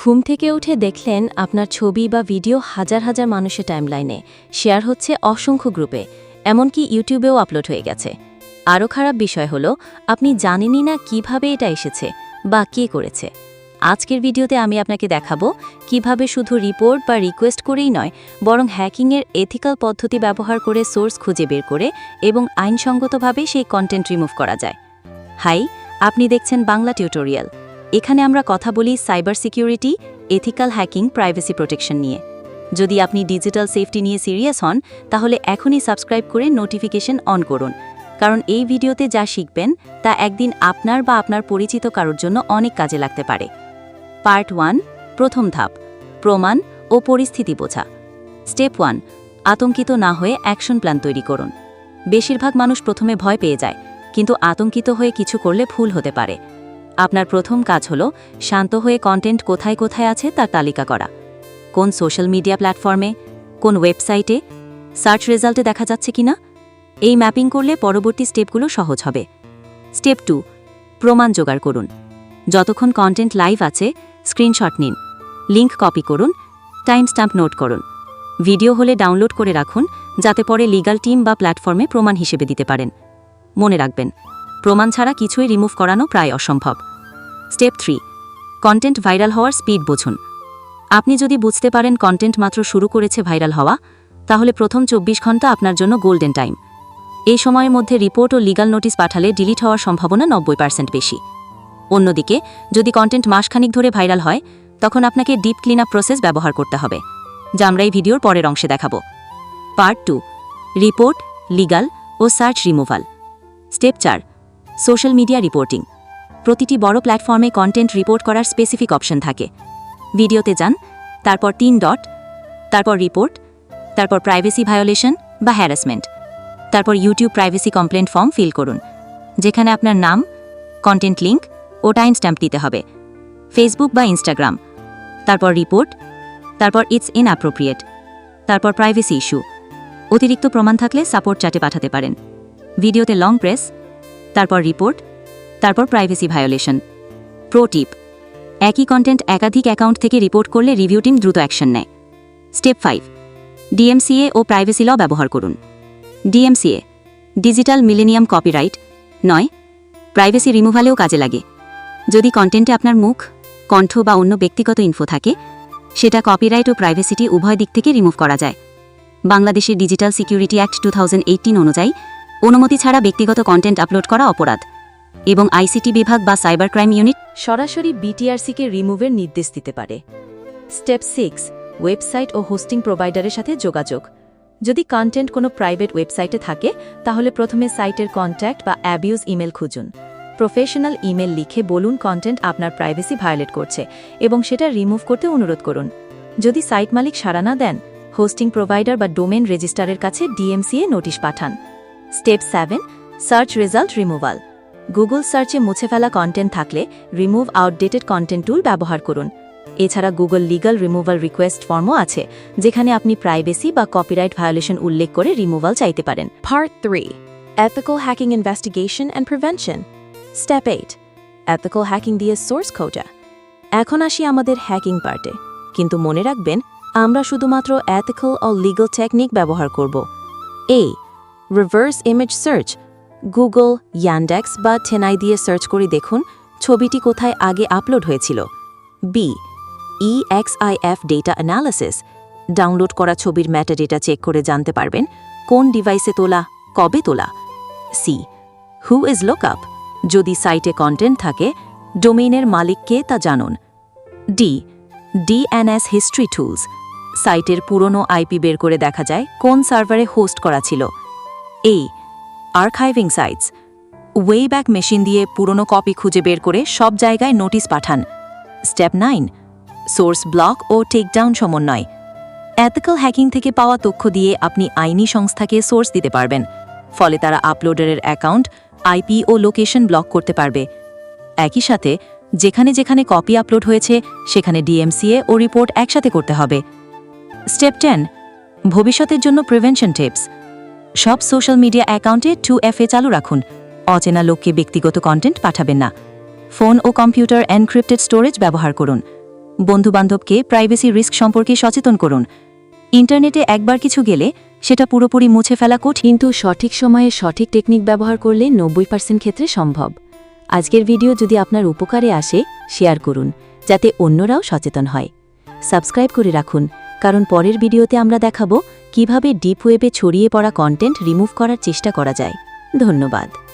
ঘুম থেকে উঠে দেখলেন আপনার ছবি বা ভিডিও হাজার হাজার মানুষের টাইমলাইনে শেয়ার হচ্ছে অসংখ্য গ্রুপে এমনকি ইউটিউবেও আপলোড হয়ে গেছে। আরও খারাপ বিষয় হলো, আপনি জানেনই না কীভাবে এটা এসেছে বা কে করেছে। আজকের ভিডিওতে আমি আপনাকে দেখাবো কীভাবে শুধু রিপোর্ট বা রিকোয়েস্ট করেই নয়, বরং হ্যাকিংয়ের এথিক্যাল পদ্ধতি ব্যবহার করে সোর্স খুঁজে বের করে এবং আইনসঙ্গতভাবে সেই কন্টেন্ট রিমুভ করা যায়। হাই আপনি দেখছেন বাংলা টিউটোরিয়াল এখানে আমরা কথা বলি cyber security, ethical hacking, privacy protection নিয়ে। যদি আপনি ডিজিটাল সেফটি নিয়ে সিরিয়াস হন, তাহলে এখনই সাবস্ক্রাইব করে নোটিফিকেশন অন করুন। কারণ এই ভিডিওতে যা শিখবেন, তা একদিন আপনার বা আপনার পরিচিত কারোর জন্য অনেক কাজে লাগতে পারে। পার্ট ওয়ান, প্রথম ধাপ, প্রমাণ ও পরিস্থিতি বোঝা। স্টেপ ওয়ান, আতঙ্কিত না হয়ে অ্যাকশন প্ল্যান তৈরি করুন। বেশিরভাগ মানুষ প্রথমে ভয় পেয়ে যায়, কিন্তু আতঙ্কিত হয়ে কিছু করলে ভুল হতে পারে। আপনার প্রথম কাজ হল শান্ত হয়ে কন্টেন্ট কোথায় কোথায় আছে তার তালিকা করা। কোন সোশ্যাল মিডিয়া প্ল্যাটফর্মে কোন ওয়েবসাইটে সার্চ রেজাল্টে দেখা যাচ্ছে কিনা? এই ম্যাপিং করলে পরবর্তী স্টেপগুলো সহজ হবে। স্টেপ টু প্রমাণ জোগাড় করুন। যতক্ষণ কন্টেন্ট লাইভ আছে স্ক্রিনশট নিন। লিঙ্ক কপি করুন টাইম স্ট্যাম্প নোট করুন। ভিডিও হলে ডাউনলোড করে রাখুন, যাতে পরে লিগাল টিম বা প্ল্যাটফর্মে প্রমাণ হিসেবে দিতে পারেন। মনে রাখবেন, প্রমাণ ছাড়া কিছুই রিমুভ করানো প্রায় অসম্ভব। স্টেপ থ্রি কন্টেন্ট ভাইরাল হওয়ার স্পিড বুঝুন। আপনি যদি বুঝতে পারেন কন্টেন্ট মাত্র শুরু করেছে ভাইরাল হওয়া, তাহলে প্রথম চব্বিশ ঘণ্টা আপনার জন্য গোল্ডেন টাইম এই সময়ের মধ্যে রিপোর্ট ও লিগাল নোটিশ পাঠালে ডিলিট হওয়ার সম্ভাবনা নব্বই পার্সেন্ট বেশি। অন্যদিকে, যদি কন্টেন্ট মাসখানিক ধরে ভাইরাল হয়, তখন আপনাকে ডিপ ক্লিন আপ প্রসেস ব্যবহার করতে হবে, যা আমরা এই ভিডিওর পরের অংশে দেখাব। পার্ট টু রিপোর্ট লিগাল ও সার্চ রিমুভাল স্টেপ চার সোশ্যাল মিডিয়া রিপোর্টিং প্রতিটি বড় প্ল্যাটফর্মে কন্টেন্ট রিপোর্ট করার স্পেসিফিক অপশন থাকে। ভিডিওতে যান, তারপর তিন ডট তারপর রিপোর্ট তারপর প্রাইভেসি ভায়োলেশন বা হ্যারাসমেন্ট তারপর YouTube privacy complaint form fill করুন, যেখানে আপনার নাম কন্টেন্ট লিঙ্ক ও টাইম স্ট্যাম্প দিতে হবে। ফেসবুক বা ইনস্টাগ্রাম তারপর রিপোর্ট তারপর ইটস ইন অ্যাপ্রোপ্রিয়েট তারপর প্রাইভেসি ইস্যু অতিরিক্ত প্রমাণ থাকলে সাপোর্ট চাটে পাঠাতে পারেন। ভিডিওতে লং প্রেস তারপর রিপোর্ট তারপর প্রাইভেসি ভায়োলেশন প্রো টিপ একই কন্টেন্ট একাধিক অ্যাকাউন্ট থেকে রিপোর্ট করলে রিভিউ টিম দ্রুত অ্যাকশন নেয়। স্টেপ ফাইভ ডিএমসিএ ও প্রাইভেসি ল ব্যবহার করুন। ডিএমসিএ ডিজিটাল মিলেনিয়াম কপিরাইট নয় প্রাইভেসি রিমুভালেও কাজে লাগে। যদি কন্টেন্টে আপনার মুখ, কণ্ঠ বা অন্য ব্যক্তিগত ইনফো থাকে, সেটা কপিরাইট ও প্রাইভেসিটি উভয় দিক থেকে রিমুভ করা যায়। বাংলাদেশের ডিজিটাল সিকিউরিটি অ্যাক্ট টু অনুযায়ী অনুমতি ছাড়া ব্যক্তিগত কন্টেন্ট আপলোড করা অপরাধ। এবং আইসিটি বিভাগ বা সাইবার ক্রাইম ইউনিট সরাসরি বিটিআরসিকে রিমুভের নির্দেশ দিতে পারে। স্টেপ সিক্স, ওয়েবসাইট ও হোস্টিং প্রোভাইডারের সাথে যোগাযোগ। যদি কন্টেন্ট কোনো প্রাইভেট ওয়েবসাইটে থাকে, তাহলে প্রথমে সাইটের কন্ট্যাক্ট বা অ্যাবিউজ ইমেল খুঁজুন। প্রফেশনাল ইমেল লিখে বলুন কন্টেন্ট আপনার প্রাইভেসি ভায়োলেট করছে এবং সেটা রিমুভ করতে অনুরোধ করুন। যদি সাইট মালিক সাড়া না দেন, হোস্টিং প্রোভাইডার বা ডোমেন রেজিস্ট্রারের কাছে ডিএমসিএ নোটিশ পাঠান। Step seven, search result removal. Google সার্চে মুছে ফেলা কন্টেন্ট থাকলে রিমুভ আউটডেটেড কন্টেন্ট টুল ব্যবহার করুন। এছাড়া গুগল লিগাল রিমুভাল রিকোয়েস্ট ফর্মও আছে, যেখানে আপনি প্রাইভেসি বা কপিরাইট ভায়োলেশন উল্লেখ করে রিমুভাল চাইতে পারেন। Part 3 Ethical Hacking Investigation and Prevention. Step 8 Ethical Hacking দিয়ে সোর্স খোঁজা এখন আসি আমাদের হ্যাকিং পার্টে কিন্তু মনে রাখবেন, আমরা শুধুমাত্র এথিক্যাল ও লিগাল টেকনিক ব্যবহার করব। A reverse image search Google Yandex বা ঠেনাই দিয়ে সার্চ করে দেখুন ছবিটি কোথায় আগে আপলোড হয়েছিল। B EXIF data analysis download করা ছবির ম্যাটাডেটা চেক করে জানতে পারবেন কোন ডিভাইসে তোলা, কবে তোলা। C who is lookup যদি সাইটে কন্টেন্ট থাকে ডোমেইনের মালিককে তা জানুন। ডি ডিএনএস হিস্ট্রি টুলস সাইটের পুরনো আইপি বের করে দেখা যায় কোন সার্ভারে হোস্ট করা ছিল। এই আর্কাইভিং সাইটস ওয়েব্যাক মেশিন দিয়ে পুরনো কপি খুঁজে বের করে সব জায়গায় নোটিশ পাঠান। স্টেপ নাইন সোর্স ব্লক ও টেকডাউন সমন্বয়। এথিক্যাল হ্যাকিং থেকে পাওয়া তথ্য দিয়ে আপনি আইনি সংস্থাকে সোর্স দিতে পারবেন। ফলে তারা আপলোডারের অ্যাকাউন্ট আইপি ও লোকেশন ব্লক করতে পারবে। একই সাথে, যেখানে যেখানে কপি আপলোড হয়েছে, সেখানে ডিএমসিএ ও রিপোর্ট একসাথে করতে হবে। স্টেপ টেন ভবিষ্যতের জন্য প্রিভেনশন টিপস সব সোশ্যাল মিডিয়া অ্যাকাউন্টে টু এফ এ চালু রাখুন। অচেনা লোককে ব্যক্তিগত কন্টেন্ট পাঠাবেন না। ফোন ও কম্পিউটার এনক্রিপ্টেড স্টোরেজ ব্যবহার করুন। বন্ধুবান্ধবকে প্রাইভেসি রিস্ক সম্পর্কে সচেতন করুন। ইন্টারনেটে একবার কিছু গেলে সেটা পুরোপুরি মুছে ফেলা কঠিন। কিন্তু সঠিক সময়ে সঠিক টেকনিক ব্যবহার করলে নব্বই পার্সেন্ট ক্ষেত্রে সম্ভব। আজকের ভিডিও যদি আপনার উপকারে আসে শেয়ার করুন, যাতে অন্যরাও সচেতন হয়। সাবস্ক্রাইব করে রাখুন, কারণ পরের ভিডিওতে আমরা দেখাবো কীভাবে ডিপ ওয়েবে ছড়িয়ে পড়া কন্টেন্ট রিমুভ করার চেষ্টা করা যায়। ধন্যবাদ।